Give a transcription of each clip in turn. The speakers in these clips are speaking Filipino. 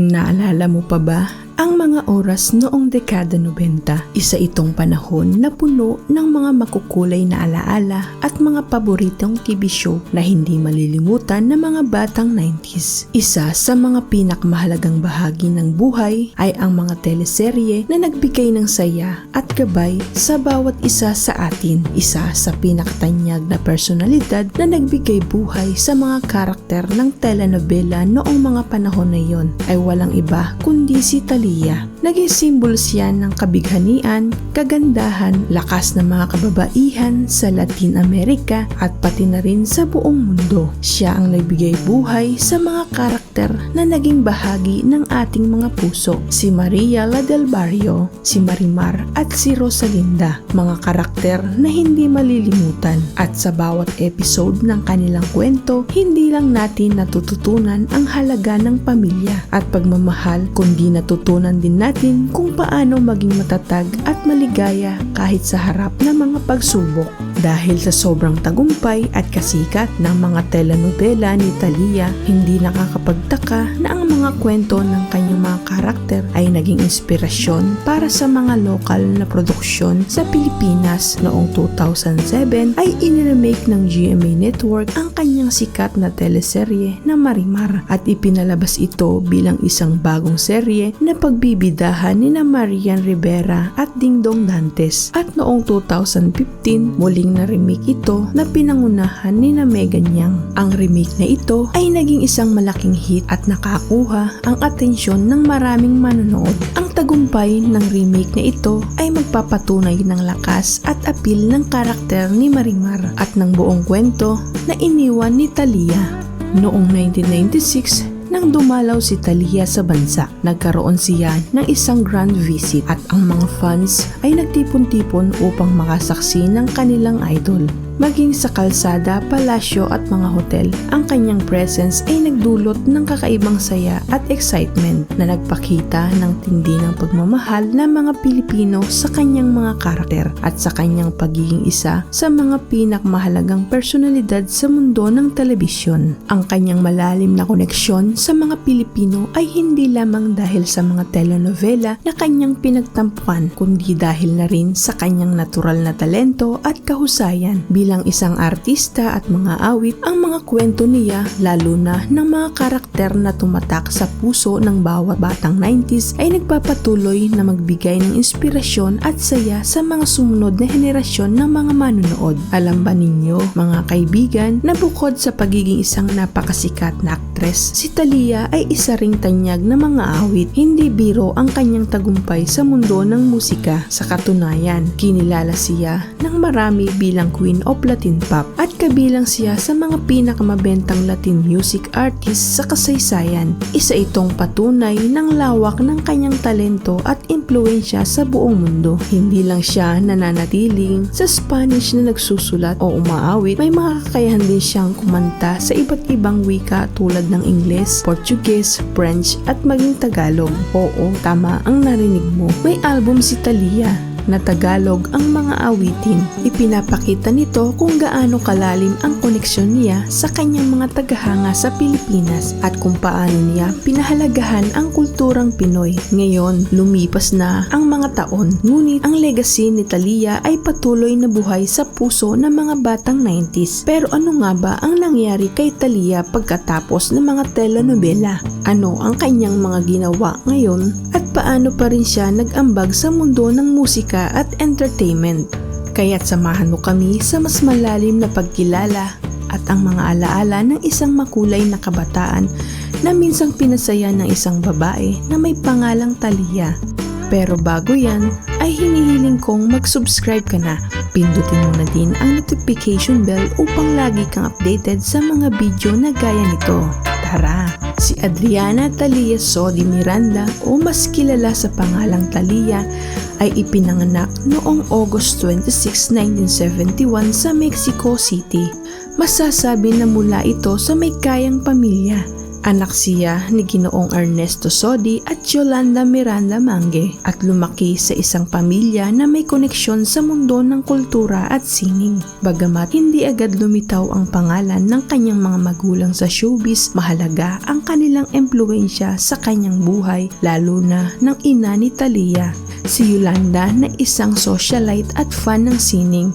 Naalala mo pa ba ang mga oras noong dekada 90? Isa itong panahon na puno ng mga makukulay na alaala at mga paboritong TV show na hindi malilimutan ng mga batang 90s. Isa sa mga pinakmahalagang bahagi ng buhay ay ang mga teleserye na nagbigay ng saya at gabay sa bawat isa sa atin. Isa sa pinakatanyag na personalidad na nagbigay buhay sa mga karakter ng telenovela noong mga panahon na iyon ay walang iba kundi si Talia. Naging simbolo siya ng kabighanian, kagandahan, lakas ng mga kababaihan sa Latin America at pati na rin sa buong mundo. Siya ang nagbigay buhay sa mga karakter na naging bahagi ng ating mga puso. Si Maria La del Barrio, si Marimar at si Rosalinda. Mga karakter na hindi malilimutan. At sa bawat episode ng kanilang kwento, hindi lang natin natututunan ang halaga ng pamilya at pagmamahal, kundi natutunan din natin kung paano maging matatag at maligaya kahit sa harap ng mga pagsubok. Dahil sa sobrang tagumpay at kasikat ng mga telenovela ni Talia, hindi nakakapagtaka na ang mga kwento ng kanyang mga karakter ay naging inspirasyon para sa mga lokal na produksyon sa Pilipinas. Noong 2007 ay iniremake ng GMA Network ang kanyang sikat na teleserye na Marimar at ipinalabas ito bilang isang bagong serye na pagbibidahan ni na Marian Rivera at Dingdong Dantes. At noong 2015 muling na remake ito na pinangunahan ni na Megan Yang. Ang remake na ito ay naging isang malaking hit at nakakuha ang atensyon ng maraming manonood. Ang tagumpay ng remake na ito ay magpapatunay ng lakas at appeal ng karakter ni Marimar at ng buong kwento na iniwan ni Talia. Noong 1996, nang dumalaw si Talia sa bansa, nagkaroon siya ng isang grand visit at ang mga fans ay nagtipon-tipon upang makasaksi ng kanilang idol. Maging sa kalsada, palasyo at mga hotel, ang kanyang presence ay nagdulot ng kakaibang saya at excitement na nagpakita ng tindi ng pagmamahal ng mga Pilipino sa kanyang mga karakter at sa kanyang pagiging isa sa mga pinakmahalagang personalidad sa mundo ng telebisyon. Ang kanyang malalim na koneksyon sa mga Pilipino ay hindi lamang dahil sa mga telenovela na kanyang pinagtampuan kundi dahil na rin sa kanyang natural na talento at kahusayan bilang isang artista at mga awit ang mga kwento niya lalo na ng mga karakter na tumatak sa puso ng bawat batang 90s ay nagpapatuloy na magbigay ng inspirasyon at saya sa mga sumunod na henerasyon ng mga manunood. Alam ba ninyo mga kaibigan na bukod sa pagiging isang napakasikat na aktres, si Talia ay isa ring tanyag na mga awit. Hindi biro ang kanyang tagumpay sa mundo ng musika. Sa katunayan, kinilala siya ng marami bilang Queen of Latin Pop at kabilang siya sa mga pinakamabentang Latin music artist sa kasaysayan. Isa itong patunay ng lawak ng kanyang talento at impluensya sa buong mundo. Hindi lang siya nananatiling sa Spanish na nagsusulat o umaawit, may mga kakayahan din siyang kumanta sa iba't ibang wika tulad ng Ingles, Portuguese, French at maging Tagalog. Oo, tama ang narinig mo. May album si Talia na Tagalog ang mga awitin. Ipinapakita nito kung gaano kalalim ang koneksyon niya sa kanyang mga tagahanga sa Pilipinas at kung paano niya pinahalagahan ang kulturang Pinoy. Ngayon, lumipas na ang mga taon, ngunit ang legacy ni Talia ay patuloy na buhay sa puso ng mga batang 90s. Pero ano nga ba ang nangyari kay Talia pagkatapos ng mga telenovela? Ano ang kanyang mga ginawa ngayon at paano pa rin siya nag-ambag sa mundo ng musika at entertainment. Kaya't samahan mo kami sa mas malalim na pagkilala at ang mga alaala ng isang makulay na kabataan na minsang pinasaya ng isang babae na may pangalang Talia. Pero bago yan, ay hinihiling kong mag-subscribe ka na. Pindutin mo na din ang notification bell upang lagi kang updated sa mga video na gaya nito. Tara! Si Adriana Talia Sodi Miranda o mas kilala sa pangalang Talia ay ipinanganak noong August 26, 1971 sa Mexico City. Masasabi na mula ito sa may kayang pamilya Anak siya ni Ginoong Ernesto Sodi at Yolanda Miranda Mangue at lumaki sa isang pamilya na may koneksyon sa mundo ng kultura at sining. Bagamat hindi agad lumitaw ang pangalan ng kanyang mga magulang sa showbiz, mahalaga ang kanilang empluensya sa kanyang buhay lalo na ng ina ni Talia. Si Yolanda na isang socialite at fan ng sining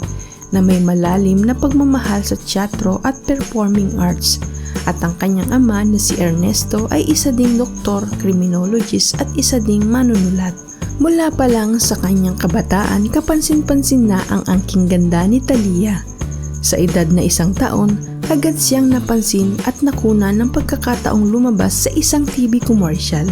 na may malalim na pagmamahal sa teatro at performing arts at ang kanyang ama na si Ernesto ay isa ding doktor, criminologist at isa ding manunulat. Mula pa lang sa kanyang kabataan, kapansin-pansin na ang angking ganda ni Talia. Sa edad na isang taon, agad siyang napansin at nakuna ng pagkakataong lumabas sa isang TV commercial.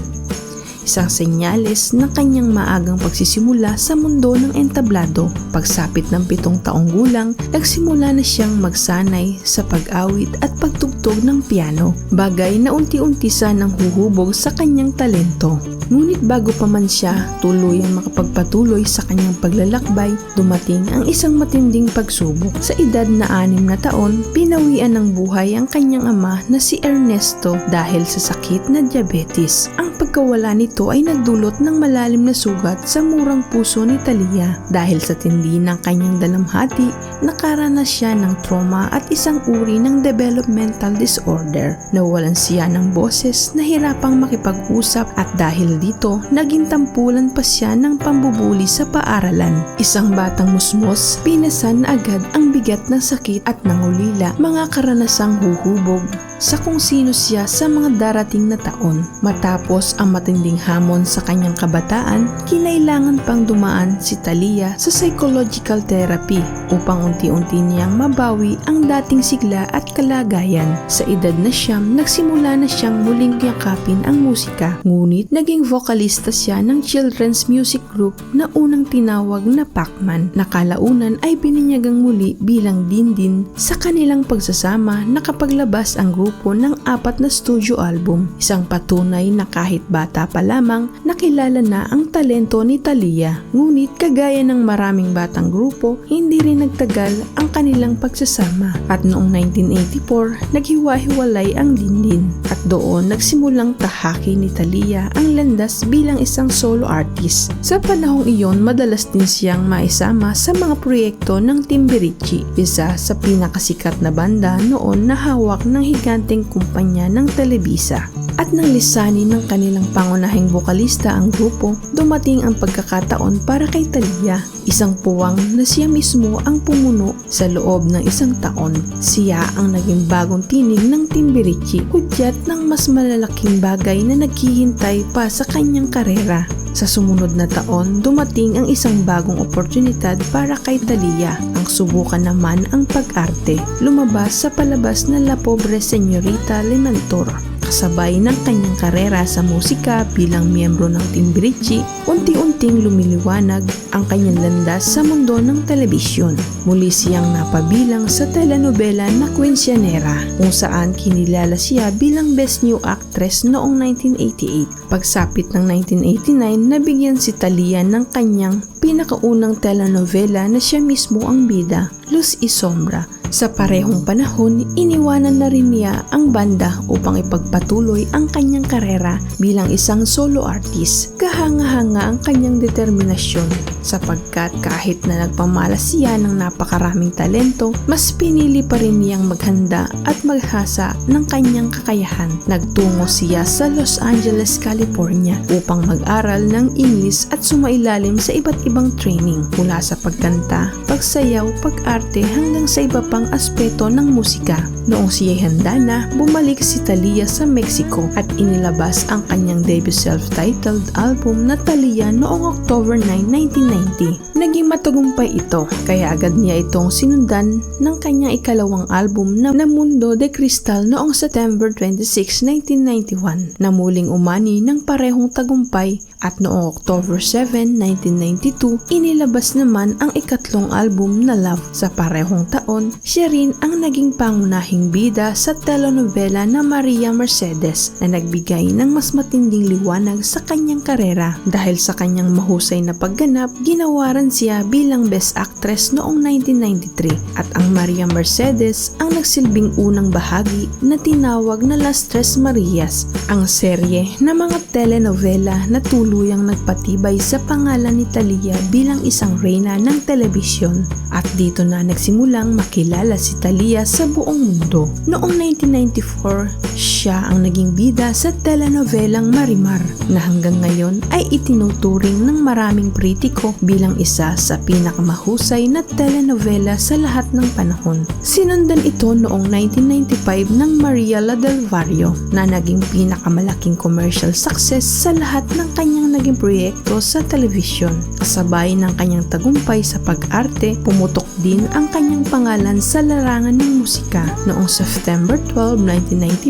Isang senyales ng kanyang maagang pagsisimula sa mundo ng entablado. Pagsapit ng pitong taong gulang, nagsimula na siyang magsanay sa pag-awit at pagtugtog ng piano, bagay na unti-unti sanang huhubog sa kanyang talento. Ngunit bago pa man siya tuluyang makapagpatuloy sa kanyang paglalakbay, dumating ang isang matinding pagsubok. Sa edad na anim na taon, pinawian ng buhay ang kanyang ama na si Ernesto dahil sa sakit na diabetes. Ang pagkawala nito ay nagdulot ng malalim na sugat sa murang puso ni Talia. Dahil sa tindi ng kanyang dalamhati, nakaranas siya ng trauma at isang uri ng developmental disorder. Nawalan siya ng boses, nahirapang makipag-usap at dahil dito, naging tampulan pa siya ng pambubuli sa paaralan. Isang batang musmos, pinasan na agad ang bigat ng sakit at nangulila, mga karanasang huhubog sa kung sino siya sa mga darating na taon. Matapos ang matinding hamon sa kanyang kabataan, kinailangan pang dumaan si Talia sa psychological therapy upang unti-unti niyang mabawi ang dating sigla at kalagayan. Sa edad na siyam, nagsimula na siyang muling yakapin ang musika. Ngunit naging vocalista siya ng children's music group na unang tinawag na Pacman. Nakalaunan ay bininyagang muli bilang dindin sa kanilang pagsasama nakapaglabas ang grupo ng apat na studio album. Isang patunay na kahit bata pa lamang nakilala na ang talento ni Talia. Ngunit kagaya ng maraming batang grupo, hindi rin nagtagal ang kanilang pagsasama. At noong 1984, naghiwa-hiwalay ang dindin. At doon nagsimulang tahaki ni Talia ang landas bilang isang solo artist. Sa panahong iyon, madalas din siyang maisama sa mga proyekto ng Timbirichi, isa sa pinakasikat na banda noon na hawak ng higanteng kumpanya ng Televisa. At nang lisanin ng kanilang pangunahing vokalista ang grupo, dumating ang pagkakataon para kay Talia, isang puwang na siya mismo ang pumuno sa loob ng isang taon. Siya ang naging bagong tinig ng Timbirichi, hudyat ng mas malalaking bagay na naghihintay pa sa kanyang karera. Sa sumunod na taon, dumating ang isang bagong oportunidad para kay Talia. Ang subukan naman ang pag-arte. Lumabas sa palabas na La Pobre Señorita Limantor kasabay ng kanyang karera sa musika bilang miyembro ng Timbirichi, unti-unting lumiliwanag ang kanyang landas sa mundo ng telebisyon. Muli siyang napabilang sa telenovela na Quinceanera kung saan kinilala siya bilang Best New Actress noong 1988. Pagsapit ng 1989, nabigyan si Talia ng kanyang pinakaunang telenovela na siya mismo ang bida, Luz y Sombra. Sa parehong panahon, iniwanan na rin niya ang banda upang ipagpatuloy ang kanyang karera bilang isang solo artist. Kahanga-hanga ang kanyang determinasyon sapagkat kahit na nagpamalas siya ng napakaraming talento, mas pinili pa rin niyang maghanda at maghasa ng kanyang kakayahan. Nagtungo siya sa Los Angeles, California upang mag-aral ng English at sumailalim sa iba't ibang training mula sa pagkanta, pagsayaw, pag-arte hanggang sa iba pang aspeto ng musika. Noong siya'y handa na, bumalik si Talia sa Mexico at inilabas ang kanyang debut self-titled album na Talia noong October 9, 1990. Naging matagumpay ito, kaya agad niya itong sinundan ng kanyang ikalawang album na, na Mundo de Cristal noong September 26, 1991 na muling umani ng parehong tagumpay At noong October 7, 1992, inilabas naman ang ikatlong album na Love. Sa parehong taon, siya rin ang naging pangunahing bida sa telenovela na Maria Mercedes na nagbigay ng mas matinding liwanag sa kanyang karera. Dahil sa kanyang mahusay na pagganap, ginawaran siya bilang Best Actress noong 1993 at ang Maria Mercedes ang nagsilbing unang bahagi na tinawag na Las Tres Marias, ang serye na mga telenovela na tuluyang nagpatibay sa pangalan ni Talia bilang isang reyna ng telebisyon. At dito na nagsimulang makilala si Talia sa buong mundo. Noong 1994, siya ang naging bida sa telenovelang Marimar na hanggang ngayon ay itinuturing ng maraming kritiko bilang isa sa pinakamahusay na telenovela sa lahat ng panahon. Sinundan ito noong 1995 ng Maria La del Barrio na naging pinakamalaking commercial success sa lahat ng kanyang naging proyekto sa telebisyon. Kasabay ng kanyang tagumpay sa pag-arte, pumutok din ang kanyang pangalan sa larangan ng musika. Noong September 12,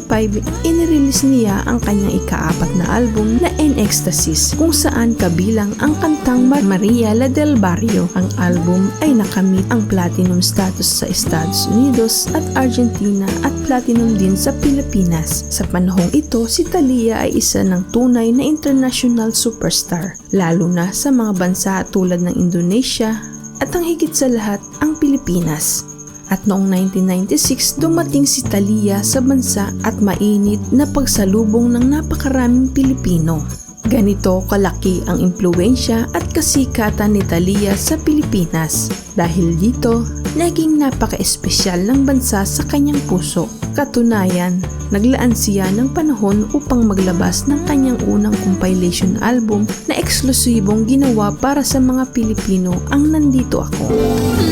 1995, inirelease niya ang kanyang ikaapat na album na In Ecstasies kung saan kabilang ang kantang Mar- Maria La del Barrio. Ang album ay nakamit ang platinum status sa Estados Unidos at Argentina at platinum din sa Pilipinas. Sa panahong ito, si Talia ay isa ng tunay na international superstar, lalo na sa mga bansa tulad ng Indonesia at ang higit sa lahat, ang Pilipinas. At noong 1996, dumating si Talia sa bansa at mainit na pagsalubong ng napakaraming Pilipino. Ganito kalaki ang impluensya at kasikatan ni Talia sa Pilipinas. Dahil dito, naging napaka-espesyal ng bansa sa kanyang puso. Katunayan, naglaan siya ng panahon upang maglabas ng kanyang unang compilation album na eksklusibong ginawa para sa mga Pilipino ang Nandito Ako.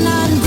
Nandito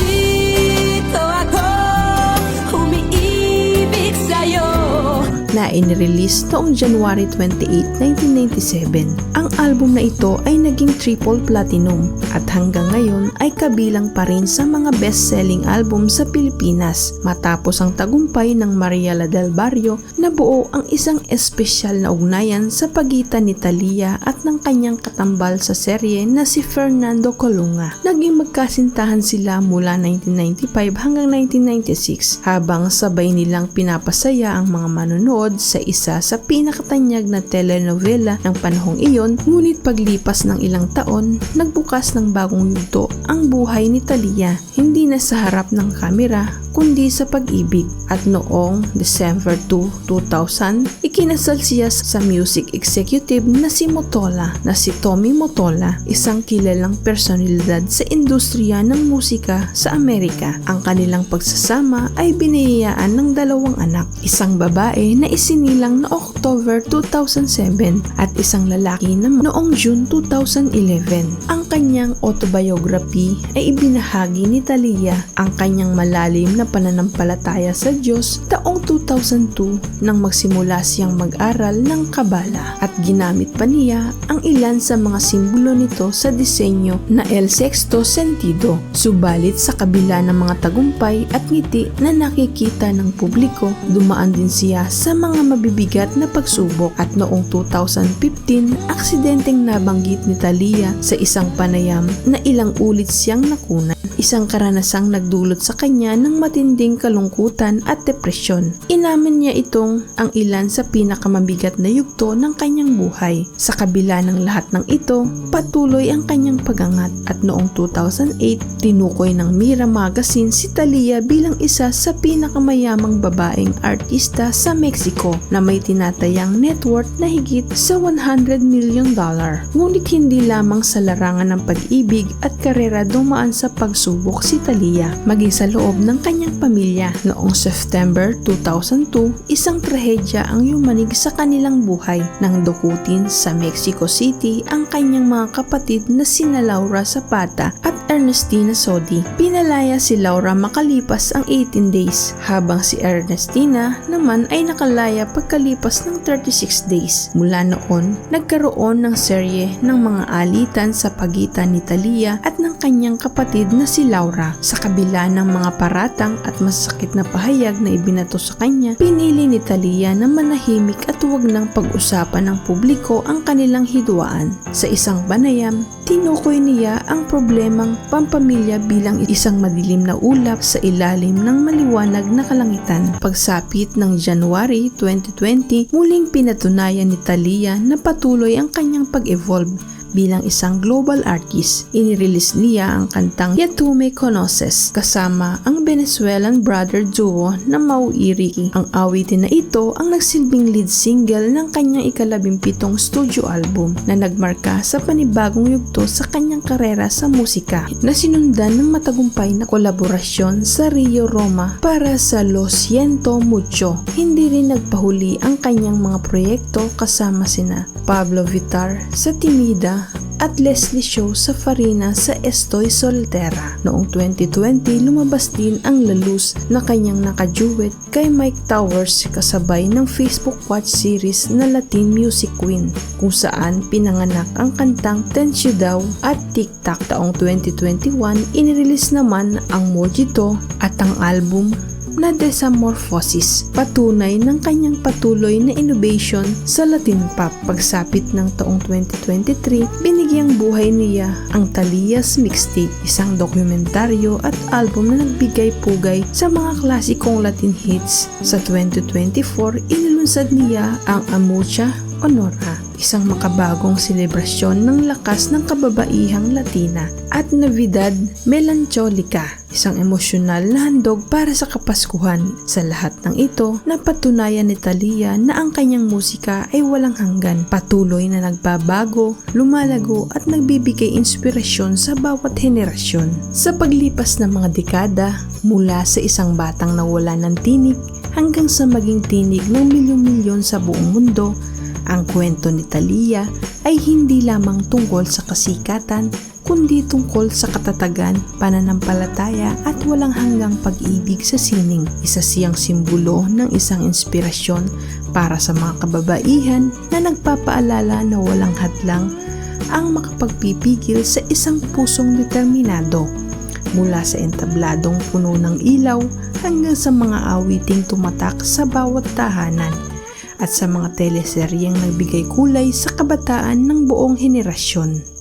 na inirelease noong January 28, 1997. Ang album na ito ay naging triple platinum at hanggang ngayon ay kabilang pa rin sa mga best-selling album sa Pilipinas matapos ang tagumpay ng Maria La del Barrio na buo ang isang espesyal na ugnayan sa pagitan ni Talia at ng kanyang katambal sa serye na si Fernando Colunga. Naging magkasintahan sila mula 1995 hanggang 1996 habang sabay nilang pinapasaya ang mga manonood sa isa sa pinakatanyag na telenovela ng panahong iyon ngunit paglipas ng ilang taon, nagbukas ng bagong yugto ang buhay ni Talia hindi na sa harap ng kamera kundi sa pag-ibig at noong December 2, 2000, ikinasal siya sa music executive na si Motola na si Tommy Motola, isang kilalang personalidad sa industriya ng musika sa Amerika. Ang kanilang pagsasama ay biniyayaan ng dalawang anak, isang babae na isinilang na October 2007 at isang lalaki na noong June 2011. Ang kanyang autobiography ay ibinahagi ni Talia ang kanyang malalim na pananampalataya sa Diyos taong 2002 nang magsimula siyang mag-aral ng Kabala at ginamit pa niya ang ilan sa mga simbolo nito sa disenyo na El Sexto Sentido. Subalit sa kabila ng mga tagumpay at ngiti na nakikita ng publiko, dumaan din siya sa mga mabibigat na pagsubok at noong 2015, aksidenteng nabanggit ni Talia sa isang panayam na ilang ulit siyang nakunan. Isang karanasang nagdulot sa kanya ng matinding kalungkutan at depresyon. Inamin niya itong ang ilan sa pinakamabigat na yugto ng kanyang buhay. Sa kabila ng lahat ng ito, patuloy ang kanyang pagangat at noong 2008, tinukoy ng Mira Magazine si Talia bilang isa sa pinakamayamang babaeng artista sa Mexico na may tinatayang net worth na higit sa 100 million dollar. Ngunit hindi lamang sa larangan ng pag-ibig at karera dumaan sa pagsubok si Talia, maging sa loob ng kanyang pamilya. Noong September 2002, isang trahedya ang yumanig sa kanilang buhay nang dukutin sa Mexico City ang kanyang mga kapatid na sina Laura Zapata at Ernestina Sodi. Pinalaya si Laura makalipas ang 18 days habang si Ernestina naman ay nakalive palataya pagkalipas ng 36 days. Mula noon, nagkaroon ng serye ng mga alitan sa pagitan ni Talia at ng kanyang kapatid na si Laura. Sa kabila ng mga paratang at masakit na pahayag na ibinato sa kanya, pinili ni Talia na manahimik at huwag nang pag-usapan ng publiko ang kanilang hidwaan. Sa isang banayam, tinukoy niya ang problemang pampamilya bilang isang madilim na ulap sa ilalim ng maliwanag na kalangitan. Pagsapit ng January 2020, muling pinatunayan ni Talia na patuloy ang kanyang pag-evolve bilang isang global artist. Inirelease niya ang kantang Ya Tu Me Conoces kasama ang Venezuelan brother duo na Mau Iriki. Ang awitin na ito ang nagsilbing lead single ng kanyang ikalabimpitong studio album na nagmarka sa panibagong yugto sa kanyang karera sa musika na sinundan ng matagumpay na kolaborasyon sa Rio Roma para sa Lo Siento Mucho. Hindi rin nagpahuli ang kanyang mga proyekto kasama sina Pablo Vitar sa Timida at Leslie Show sa Farina sa Estoy Soltera. Noong 2020, lumabas din ang lalus na kanyang nakaduet kay Mike Towers kasabay ng Facebook Watch series na Latin Music Queen kung saan pinanganak ang kantang Tensyo Daw at TikTok. Taong 2021, inirelease naman ang Mojito at ang album na Desamorphosis, patunay ng kanyang patuloy na innovation sa Latin pop. Pagsapit ng taong 2023, binigyang buhay niya ang Talias Mixtape, isang dokumentaryo at album na nagbigay pugay sa mga klasikong Latin hits. Sa 2024, inilunsad niya ang Amucha Honora, isang makabagong selebrasyon ng lakas ng kababaihang Latina at Navidad Melancholica, isang emosyonal na handog para sa Kapaskuhan. Sa lahat ng ito, napatunayan ni Talia na ang kanyang musika ay walang hanggan, patuloy na nagbabago, lumalago at nagbibigay inspirasyon sa bawat henerasyon. Sa paglipas ng mga dekada, mula sa isang batang nawala ng tinig hanggang sa maging tinig ng milyon-milyon sa buong mundo, ang kwento ni Talia ay hindi lamang tungkol sa kasikatan, kundi tungkol sa katatagan, pananampalataya at walang hanggang pag-ibig sa sining. Isa siyang simbolo ng isang inspirasyon para sa mga kababaihan na nagpapaalala na walang hadlang ang makapagpipigil sa isang pusong determinado mula sa entabladong puno ng ilaw hanggang sa mga awiting tumatak sa bawat tahanan at sa mga teleseryeng nagbigay kulay sa kabataan ng buong henerasyon.